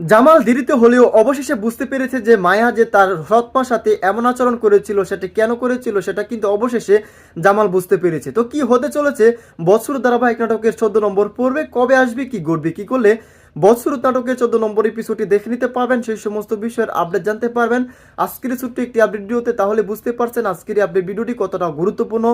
জামাল দেরিতে হলেও অবশেষে বুঝতে পেরেছে যে মায়া যে তার সৎমার সাথে এমন আচরণ করেছিল, সেটা কেন করেছিল, সেটা কিন্তু অবশেষে জামাল বুঝতে পেরেছে। তো কি হতে চলেছে? বৎসর ধারাবাহিক নাটকের চোদ্দ নম্বর পড়বে কবে আসবে, কি ঘটবে, কি করলে? বৎসর নাটকের চোদ্দ নম্বর এপিসোডটি দেখে নিতে পারবেন, সেই সমস্ত বিষয়ের আপডেট জানতে পারবেন। আজকের ছোট্ট একটি আপডেট ভিডিওতে তাহলে বুঝতে পারছেন আজকের আপডেট ভিডিওটি কতটা গুরুত্বপূর্ণ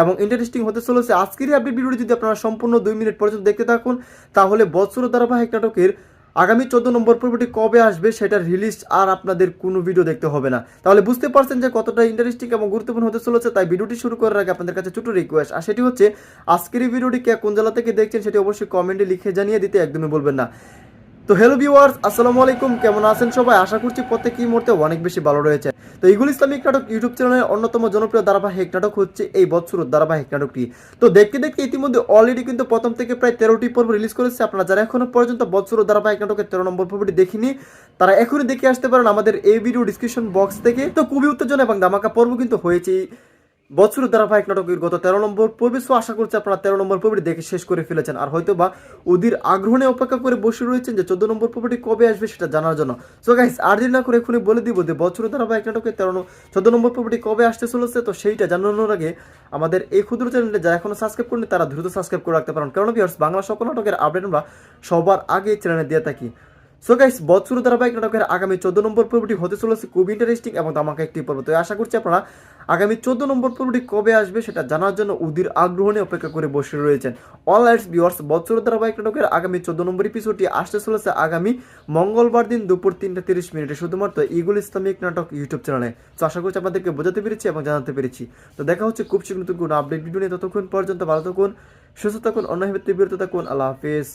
এবং ইন্টারেস্টিং হতে চলেছে। আজকের আপডেট ভিডিওটি যদি আপনারা সম্পূর্ণ দুই মিনিট পর্যন্ত দেখতে থাকুন, তাহলে বৎসর ধারাবাহিক নাটকের আগামী চোদ্দ নম্বর পর্বটি কবে আসবে সেটা রিলিজ আর আপনাদের কোনো ভিডিও দেখতে হবে না। তাহলে বুঝতে পারছেন যে কতটা ইন্টারেস্টিং এবং গুরুত্বপূর্ণ হতে চলেছে, তাই ভিডিওটি শুরু করার আগে আপনাদের কাছে ছোটো রিকোয়েস্ট আর সেটি হচ্ছে, আজকের এই ভিডিওটি কে কোন জেলা থেকে দেখছেন সেটি অবশ্যই কমেন্টে লিখে জানিয়ে দিতে একদমই বলবেন না। তো হ্যালো ভিউয়ার্স আসসালামু আলাইকুম। কেমন আছেন সবাই? আশা করছি প্রত্যেকই মুহূর্তে অনেক বেশি ভালো রয়েছে। তো ইগুল ইসলামিক নাটক ইউটিউব চ্যানেলের অন্যতম জনপ্রিয় ধারাবাহিক নাটক হচ্ছে এই বৎসর ধারাবাহিক নাটকটি। তো দেখতে দেখতে ইতিমধ্যে অলরেডি কিন্তু প্রথম থেকে প্রায় তেরোটি পর্ব রিলিজ করেছে। আপনারা যারা এখনও পর্যন্ত বৎসর ধারাবাহিক নাটকের তেরো নম্বর পর্বটি দেখিনি, তারা এখনই দেখে আসতে পারেন আমাদের এই ভিডিও ডিসক্রিপশন বক্স থেকে। তো খুবই উত্তেজনা এবং ধামাকা পর্ব কিন্তু হয়েছে বছর ধারাবাহিক নাটকের গত তেরো নম্বর পর্বে, সো আশা করছি আপনারা তেরো নম্বর পর্বটি দেখে শেষ করে ফেলেছেন। আর হয়তো বা ওদের আগ্রহণে অপেক্ষা করে বসে রয়েছেন যে চোদ্দ নম্বর পর্বটি কবে আসবে সেটা জানার জন্য। সো গাইস আর দিন না করে এখনই বলে দিব যে বছর ধারাবাহিক নাটকের তেরো চোদ্দ নম্বর পর্বটি কবে আসতে চলেছে, তো সেইটা জানানোর আগে আমাদের এই ক্ষুদ্র চ্যানেলটা যারা এখনও সাবস্ক্রাইব করেনি তারা দ্রুত সাবস্ক্রাইব করে রাখতে পারেন। কারণ ভিউয়ার্স বাংলা সকল নাটকের আপডেট আমরা সবার আগে চ্যানেলে দিয়ে থাকি। সো গাইস বৎসর ধারাবাহিক নাটকের আগামী চোদ্দ নম্বর পর্বটি হতে চলেছে খুব ইন্টারেস্টিং এবং আমাকে একটি পর্ব। তো আশা করছি আপনারা আগামী চোদ্দ নম্বর পর্বটি কবে আসবে সেটা জানার জন্য উদির আগ্রহ নিয়ে অপেক্ষা করে বসে রয়েছেন। অল লাইটস ভিউয়ার্স বৎসর ধারাবাহিক নাটকের আগামী চোদ্দ নম্বর এপিসোডটি আসতে চলেছে আগামী মঙ্গলবার দিন দুপুর তিনটা তিরিশ মিনিটে শুধুমাত্র ইগুল ইসলামিক নাটক ইউটিউব চ্যানেলে তো আশা করছি আপনাদেরকে বোঝাতে পেরেছি এবং জানাতে পেরেছি। তো দেখা হচ্ছে খুব শীঘ্র নতুন কোনো আপডেট ভিডিও নিয়ে। ততক্ষণ পর্যন্ত ভালো থাকুন, সুস্থ থাকুন অন্য বিরত থাকুন। আল্লাহ হাফিজ।